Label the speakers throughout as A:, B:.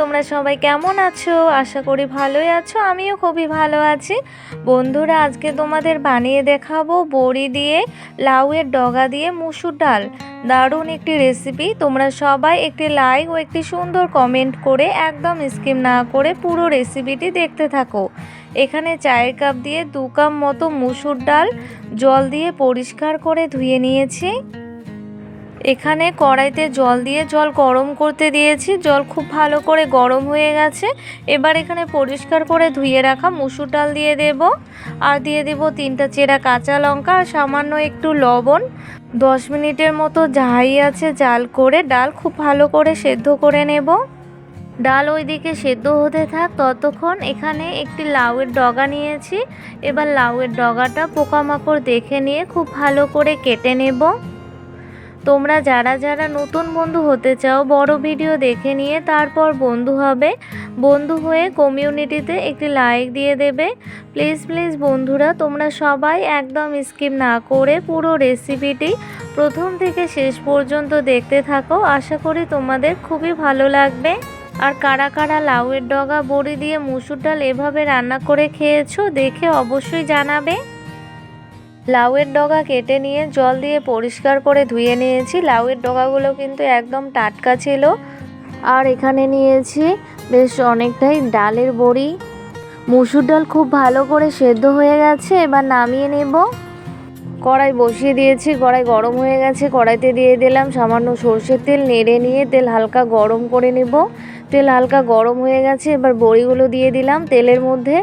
A: তোমরা সবাই কেমন আছো? আশা করি ভালোই আছো। আমিও খুবই ভালো আছি। বন্ধুরা, আজকে তোমাদের বানিয়ে দেখাবো বড়ি দিয়ে লাউয়ের ডগা দিয়ে মুসুর ডাল। দারুণ একটি রেসিপি তোমরা সবাই একটি লাইক ও একটি সুন্দর কমেন্ট করে একদম স্কিম না করে পুরো রেসিপিটি দেখতে থাকো। এখানে চায়ের কাপ দিয়ে দু কাপ মতো মুসুর ডাল। জল দিয়ে পরিষ্কার করে ধুয়ে নিয়েছি। এখানে কড়াইতে জল দিয়ে জল গরম করতে দিয়েছি। জল খুব ভালো করে গরম হয়ে গেছে। এবার এখানে পরিষ্কার করে ধুয়ে রাখা মুসুর ডাল দিয়ে দেব। আর দিয়ে দেব তিনটা চেরা কাঁচা লঙ্কা আর সামান্য একটু লবণ। দশ মিনিটের মতো যাই আছে জাল করে ডাল খুব ভালো করে সেদ্ধ করে নেব। ডাল ওইদিকে সেদ্ধ হতে থাক ততক্ষণ এখানে একটি লাউয়ের ডগা নিয়েছি। এবার লাউয়ের ডগাটা পোকামাকড় দেখে নিয়ে খুব ভালো করে কেটে নেব। তোমরা যারা যারা নতুন বন্ধু হতে চাও, বড় ভিডিও দেখে নিয়ে তারপর বন্ধু হবে। বন্ধু হয়ে কমিউনিটিতে একটি লাইক দিয়ে দেবে। প্লিজ প্লিজ বন্ধুরা, তোমরা সবাই একদম স্কিপ না করে পুরো রেসিপিটি প্রথম থেকে শেষ পর্যন্ত দেখতে থাকো। আশা করি তোমাদের খুবই ভালো লাগবে। আর কারা কারা লাউয়ের ডগা, বড়ি দিয়ে মুসুর ডাল এভাবে রান্না করে খেয়েছো, দেখে অবশ্যই জানাবে। লাউয়ের ডগা কেটে নিয়ে জল দিয়ে পরিষ্কার করে ধুয়ে নিয়েছি। লাউয়ের ডগাগুলো কিন্তু একদম টাটকা ছিল। আর এখানে নিয়েছি বেশ অনেকটাই ডালের বড়ি। মুসুর ডাল খুব ভালো করে সেদ্ধ হয়ে গেছে, এবার নামিয়ে নেব। কড়াই বসিয়ে দিয়েছি, কড়াই গরম হয়ে গেছে। কড়াইতে দিয়ে দিলাম সামান্য সর্ষের তেল, নেড়ে নিয়ে তেল হালকা গরম করে নেব। তেল হালকা গরম হয়ে গেছে, এবার বড়িগুলো দিয়ে দিলাম। তেলের মধ্যে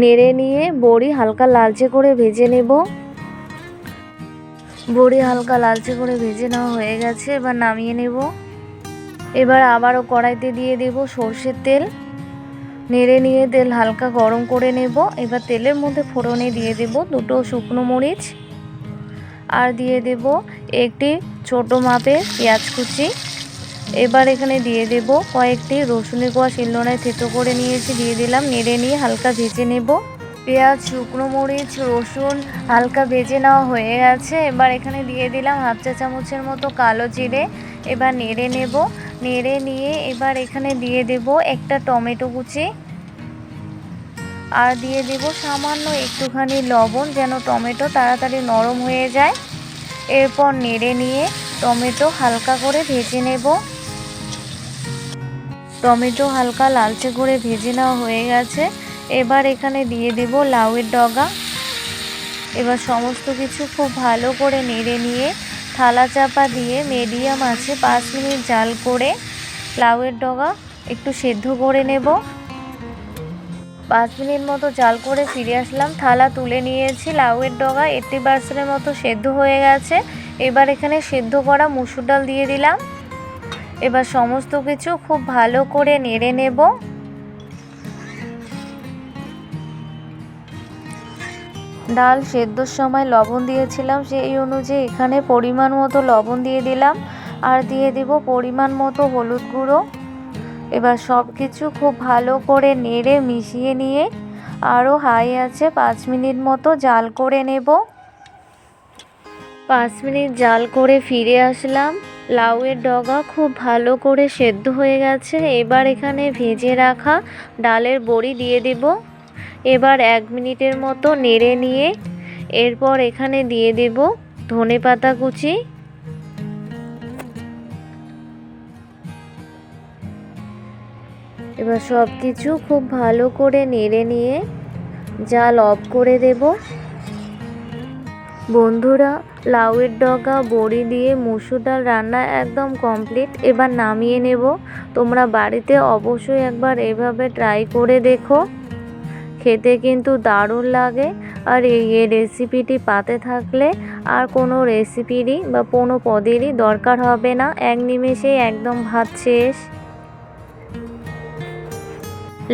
A: নেড়ে নিয়ে বড়ি হালকা লালচে করে ভেজে নেব। বড়ি হালকা লালচে করে ভেজে নেওয়া হয়ে গেছে, এবার নামিয়ে নেব। এবার আবারও কড়াইতে দিয়ে দেব সর্ষের তেল। নেড়ে নিয়ে তেল হালকা গরম করে নেব। এবার তেলের মধ্যে ফোড়নে দিয়ে দেব দুটো শুকনো মরিচ। আর দিয়ে দেব একটি ছোট মাপের পেঁয়াজ কুচি। এবার এখানে দিয়ে দেব কয়েকটি রসুনের কোয়া শিলনোড়ায় থেতো করে নিয়েছি, দিয়ে দিলাম, নেড়ে নিয়ে হালকা ভেজে নেব। পেঁয়াজ, শুকনো মরিচ, রসুন, হালকা ভেজে নেওয়া হয়ে গেছে। এবার এখানে দিয়ে দিলাম হাফ চা চামচের মতো কালো জিরে। এবার নেড়ে নেব। নেড়ে নিয়ে এবার এখানে দিয়ে দেব একটা টমেটো কুচি। আর দিয়ে দেব সামান্য একটুখানি লবণ যেন টমেটো তাড়াতাড়ি নরম হয়ে যায়। এরপর নেড়ে নিয়ে টমেটো হালকা করে ভেজে নেব। টমেটো হালকা লালচে করে ভেজে নেওয়া হয়ে গেছে। এবার এখানে দিয়ে দেব লাউয়ের ডগা। এবার সমস্ত কিছু খুব ভালো করে নেড়ে নিয়ে থালা চাপা দিয়ে মিডিয়াম আছে পাঁচ মিনিট জাল করে লাউয়ের ডগা একটু সেদ্ধ করে নেব। পাঁচ মিনিট মতো জাল করে ফিরে আসলাম। থালা তুলে নিয়েছি, লাউয়ের ডগা এইট্টি পার্সেন্টের মতো সেদ্ধ হয়ে গেছে। এবার এখানে সেদ্ধ করা মুসুর ডাল দিয়ে দিলাম। এবার সমস্ত কিছু খুব ভালো করে নেড়ে নেব। ডাল সেদ্ধর সময় লবণ দিয়েছিলাম, সেই অনুযায়ী এখানে পরিমাণ মতো লবণ দিয়ে দিলাম। আর দিয়ে দিব পরিমাণ মতো হলুদ গুঁড়ো। এবার সব কিছু খুব ভালো করে নেড়ে মিশিয়ে নিয়ে আরও হাই আছে পাঁচ মিনিট মতো জাল করে নেব। পাঁচ মিনিট জাল করে ফিরে আসলাম। লাউয়ের ডগা খুব ভালো করে সেদ্ধ হয়ে গেছে। এবার এখানে ভেজে রাখা ডালের বড়ি দিয়ে দেব। এবার এক মিনিটের মতো নেড়ে নিয়ে এরপর এখানে দিয়ে দেব ধনে পাতা কুচি। এবার সব কিছু খুব ভালো করে নেড়ে নিয়ে জাল অফ করে দেব। বন্ধুরা, লাউয়ের ডগা, বড়ি দিয়ে মুসুর ডাল রান্না একদম কমপ্লিট এবার নামিয়ে নেব। তোমরা বাড়িতে অবশ্যই একবার এভাবে ট্রাই করে দেখো। খেতে কিন্তু দারুণ লাগে। আর এই রেসিপিটি পাতে থাকলে আর কোনো রেসিপিরই বা কোনো পদেরই দরকার হবে না। এক নিমেষেই একদম ভাত শেষ।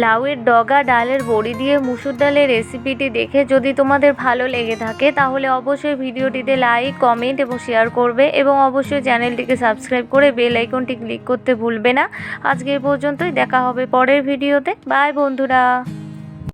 A: লাউয়ের ডগা, ডালের বড়ি দিয়ে মুসুর ডালের রেসিপিটি দেখে যদি তোমাদের ভালো লেগে থাকে, তাহলে অবশ্যই ভিডিওটিতে লাইক কমেন্ট এবং শেয়ার করবে এবং অবশ্যই চ্যানেলটিকে সাবস্ক্রাইব করে বেল আইকনটি ক্লিক করতে ভুলবে না। আজকে এই পর্যন্তই, দেখা হবে পরের ভিডিওতে। বাই বন্ধুরা।